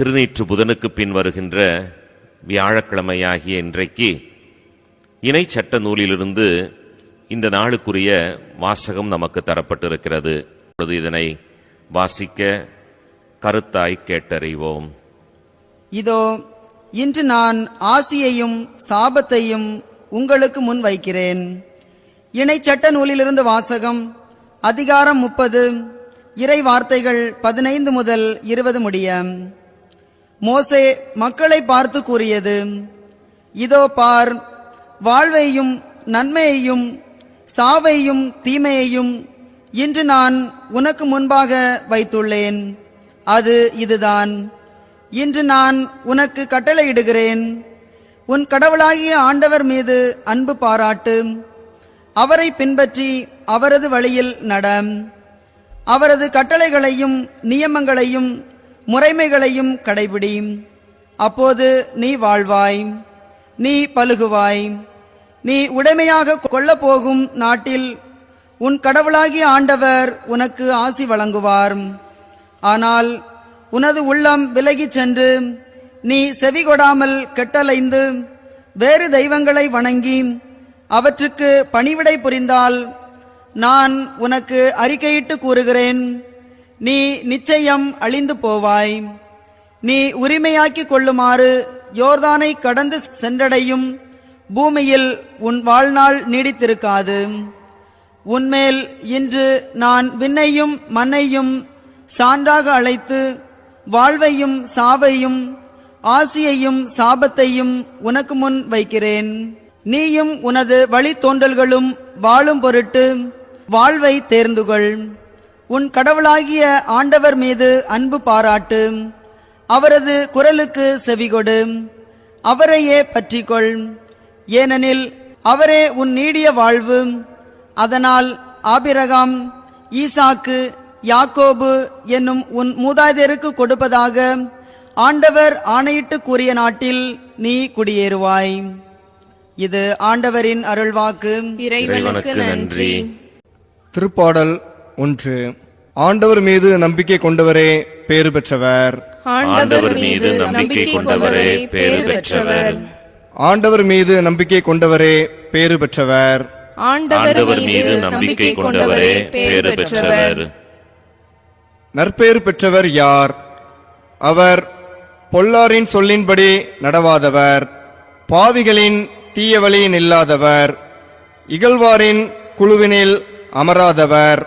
திருநீற்று புதனுக்கு பின் வருகின்ற வியாழக்கிழமையாகிய இன்றைக்கு இணை சட்ட நூலிலிருந்து இந்த நாளுக்குரிய வாசகம் நமக்கு தரப்பட்டிருக்கிறது. இப்பொழுது இதனை வாசிக்க கருத்தாய் கேட்டறிவோம். இதோ இன்று நான் ஆசியையும் சாபத்தையும் உங்களுக்கு முன் வைக்கிறேன். இணை சட்ட நூலிலிருந்து வாசகம் அதிகாரம் முப்பது இறை வார்த்தைகள் பதினைந்து முதல் இருபது முடிய. மோசே மக்களை பார்த்து கூறியது இதோ பார் வாழ்வையும் நன்மையையும் சாவையும் தீமையையும் இன்று நான் உனக்கு முன்பாக வைத்துள்ளேன். அது இதுதான். இன்று நான் உனக்கு கட்டளையிடுகிறேன். உன் கடவுளாகிய ஆண்டவர் மீது அன்பு பாராட்டு. அவரை பின்பற்றி அவரது வழியில் நட. அவரது கட்டளைகளையும் நியமங்களையும் முறைமைகளையும் கடைபிடி அப்போது நீ வாழ்வாய் நீ பழுகுவாய் நீ உடைமையாக கொள்ளப் போகும் நாட்டில் உன் கடவுளாகிய ஆண்டவர் உனக்கு ஆசி வழங்குவார். ஆனால் உனது உள்ளம் விலகிச் சென்று நீ செவிகொடாமல் கெட்டலைந்து வேறு தெய்வங்களை வணங்கி அவற்றுக்கு பணிவிடை புரிந்தால் நான் உனக்கு அறிக்கையிட்டு கூறுகிறேன். நீ நிச்சயம் அழிந்து போவாய். நீ உரிமையாக்கிக் கொள்ளுமாறு யோர்தானை கடந்து சென்றடையும் பூமியில் உன் வாழ்நாள் நீடித்திருக்காது. உன்மேல் இன்று நான் விண்ணையும் மண்ணையும் சான்றாக அழைத்து வாழ்வையும் சாவையும் ஆசியையும் சாபத்தையும் உனக்கு முன் வைக்கிறேன். நீயும் உனது வழித்தோன்றல்களும் வாழும் பொருட்டு வாழ்வை தேர்ந்துகொள். உன் கடவுளாகிய ஆண்டவர் மீது அன்பு பாராட்டு. அவரது குரலுக்கு செவிகொடு. அவரையே பற்றிக்கொள். ஏனெனில் அவரே உன் நீடிய வாழ்வு. அதனால் ஆபிரகாம் ஈசாக்கு யாக்கோபு என்னும் உன் மூதாதையருக்கு கொடுப்பதாக ஆண்டவர் ஆணையிட்டு கூறிய நாட்டில் நீ குடியேறுவாய். இது ஆண்டவரின் அருள்வாக்கு. இறைவனுக்கு நன்றி. திருப்பாடல் ஒன்று ஆண்டவர் மீது நம்பிக்கை கொண்டவரே பேறு பெற்றவர். ஆண்டவர் மீது நம்பிக்கை கொண்டவரே பேறு பெற்றவர். ஆண்டவர் மீது நம்பிக்கை கொண்டவரே பேறு பெற்றவர். ஆண்டவர் மீது நம்பிக்கை கொண்டவரே பேறு பெற்றவர். நற்பேறு பெற்றவர் யார்? அவர் பொல்லாரின் சொல்லின்படி நடவாதவர். பாவிகளின் தீய வழியில் நில்லாதவர் இகழ்வாரின் குழுவினில் அமராதவர்.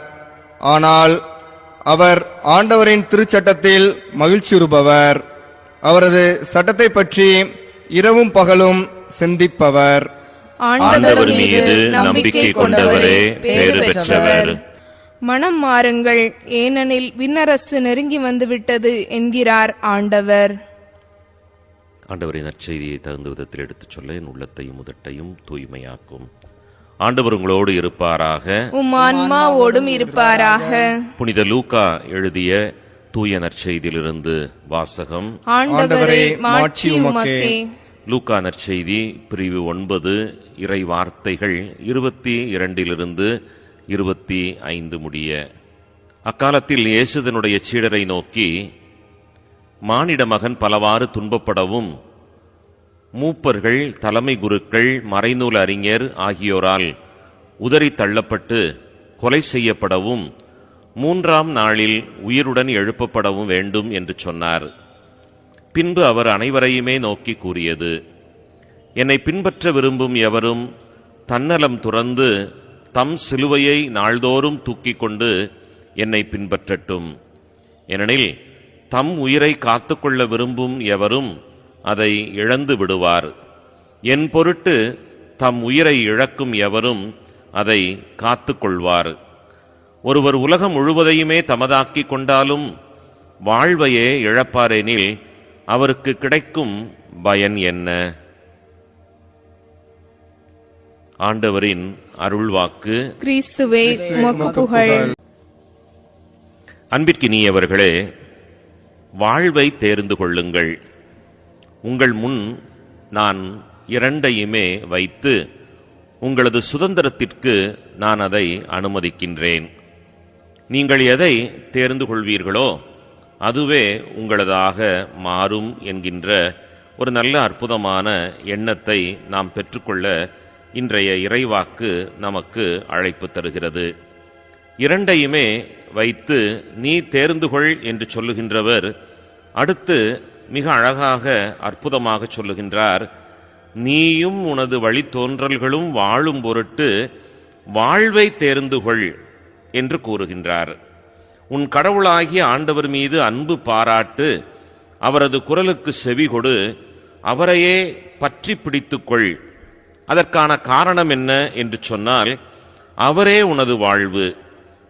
ஆனால் அவர் ஆண்டவரின் திருச்சட்டத்தில் மகிழ்ச்சியுறுபவர். அவரது சட்டத்தை பற்றி இரவும் பகலும் சிந்திப்பவர். ஆண்டவர் மீது நம்பிக்கை கொண்டவரே பேறு பெற்றவர். மனம் மாறுங்கள் ஏனெனில் விண்ணரசு நெருங்கி வந்துவிட்டது என்கிறார் ஆண்டவர். ஆண்டவரின் நற்செய்தியை தகுந்த விதத்தில் எடுத்துச் சொல்ல என் உள்ளத்தையும் உதட்டையும் தூய்மையாக்கும். ஆண்டவர் உங்களோடு இருப்பாராக. உம் ஆன்மாவோடும் இருப்பாராக. புனித லூக்கா எழுதிய தூய நற்செய்தியிலிருந்து வாசகம். ஆண்டவரே மாட்சி. உமக்கே. லூக்கா நற்செய்தி பிரிவு ஒன்பது இறை வார்த்தைகள் இருபத்தி இரண்டிலிருந்து இருபத்தி ஐந்து முடிய. அக்காலத்தில் இயேசுதனுடைய சீடரை நோக்கி மானிட மகன் பலவாறு துன்பப்படவும் மூப்பர்கள் தலைமை குருக்கள் மறைநூல் அறிஞர் ஆகியோரால் உதறி தள்ளப்பட்டு கொலை செய்யப்படவும் மூன்றாம் நாளில் உயிருடன் எழுப்பப்படவும் வேண்டும் என்று சொன்னார். பின்பு அவர் அனைவரையுமே நோக்கி கூறியது என்னை பின்பற்ற விரும்பும் எவரும் தன்னலம் துறந்து தம் சிலுவையை நாள்தோறும் தூக்கிக் கொண்டு என்னை பின்பற்றட்டும். ஏனெனில் தம் உயிரை காத்துக்கொள்ள விரும்பும் எவரும் அதை இழந்து விடுவார். என் பொருட்டு தம் உயிரை இழக்கும் எவரும் அதை காத்துக்கொள்வார். ஒருவர் உலகம் முழுவதையுமே தமதாக்கிக் கொண்டாலும் வாழ்வையே இழப்பாரெனில் அவருக்கு கிடைக்கும் பயன் என்ன? ஆண்டவரின் அருள்வாக்கு. கிறிஸ்துவே அன்பிற்கினியவர்களே வாழ்வை தேர்ந்து கொள்ளுங்கள். உங்கள் முன் நான் இரண்டையுமே வைத்து உங்களது சுதந்திரத்திற்கு நான் அதை அனுமதிக்கின்றேன். நீங்கள் எதை தேர்ந்து கொள்வீர்களோ அதுவே உங்களதாக மாறும் என்கின்ற ஒரு நல்ல அற்புதமான எண்ணத்தை நாம் பெற்றுக்கொள்ள இன்றைய இறைவாக்கு நமக்கு அழைப்பு தருகிறது. இரண்டையுமே வைத்து நீ தேர்ந்து கொள் என்று சொல்லுகின்றவர் அடுத்து மிக அழகாக அற்புதமாக சொல்லுகின்றார் நீயும் உனது வழித்தோன்றல்களும் வாழும் பொருட்டு வாழ்வை தேர்ந்து கொள் என்று கூறுகின்றார். உன் கடவுளாகிய ஆண்டவர் மீது அன்பு பாராட்டு அவரது குரலுக்கு செவி கொடு அவரையே பற்றி பிடித்துக்கொள் அதற்கான காரணம் என்ன? என்று சொன்னால் அவரே உனது வாழ்வு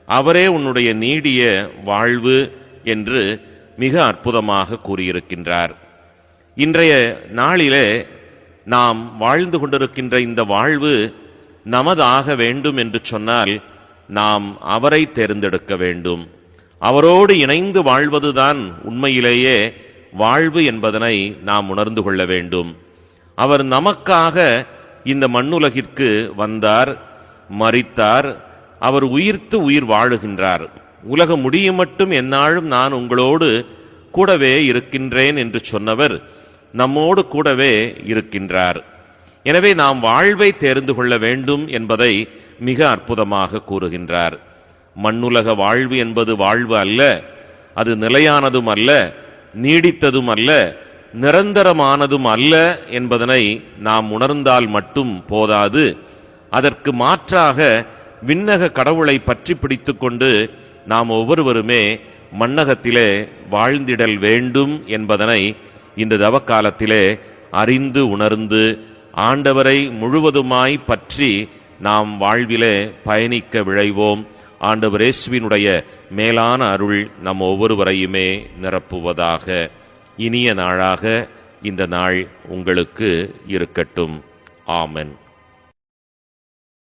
அவரே உன்னுடைய நீடிய வாழ்வு என்று மிக அற்புதமாக கூறியிருக்கின்றார். இன்றைய நாளிலே நாம் வாழ்ந்து கொண்டிருக்கின்ற இந்த வாழ்வு நமதாக வேண்டும் என்று சொன்னால் நாம் அவரை தேர்ந்தெடுக்க வேண்டும். அவரோடு இணைந்து வாழ்வதுதான் உண்மையிலேயே வாழ்வு என்பதனை நாம் உணர்ந்து கொள்ள வேண்டும். அவர் நமக்காக இந்த மண்ணுலகிற்கு வந்தார் மறித்தார் அவர் உயிர்த்து உயிர் வாழுகின்றார். உலகம் முடியும் மட்டும் எந்நாளும் நான் உங்களோடு கூடவே இருக்கின்றேன் என்று சொன்னவர் நம்மோடு கூடவே இருக்கின்றார். எனவே நாம் வாழ்வை தேர்ந்து கொள்ள வேண்டும் என்பதை மிக அற்புதமாக கூறுகின்றார். மண்ணுலக வாழ்வு என்பது வாழ்வு அல்ல அது நிலையானதும் அல்ல நீடித்ததும் அல்ல நிரந்தரமானதும் அல்ல என்பதனை நாம் உணர்ந்தால் மட்டும் போதாது. அதற்கு மாற்றாக விண்ணக கடவுளை பற்றி பிடித்துக்கொண்டு நாம் ஒவ்வொருவருமே மன்னகத்திலே வாழ்ந்திடல் வேண்டும் என்பதனை இந்த தவக்காலத்திலே அறிந்து உணர்ந்து ஆண்டவரை முழுவதுமாய் பற்றி நாம் வாழ்விலே பயணிக்க விழைவோம். ஆண்டவர் இயேசுவினுடைய மேலான அருள் நம் ஒவ்வொருவரையுமே நிரப்புவதாக. இனிய நாளாக இந்த நாள் உங்களுக்கு இருக்கட்டும். ஆமன்.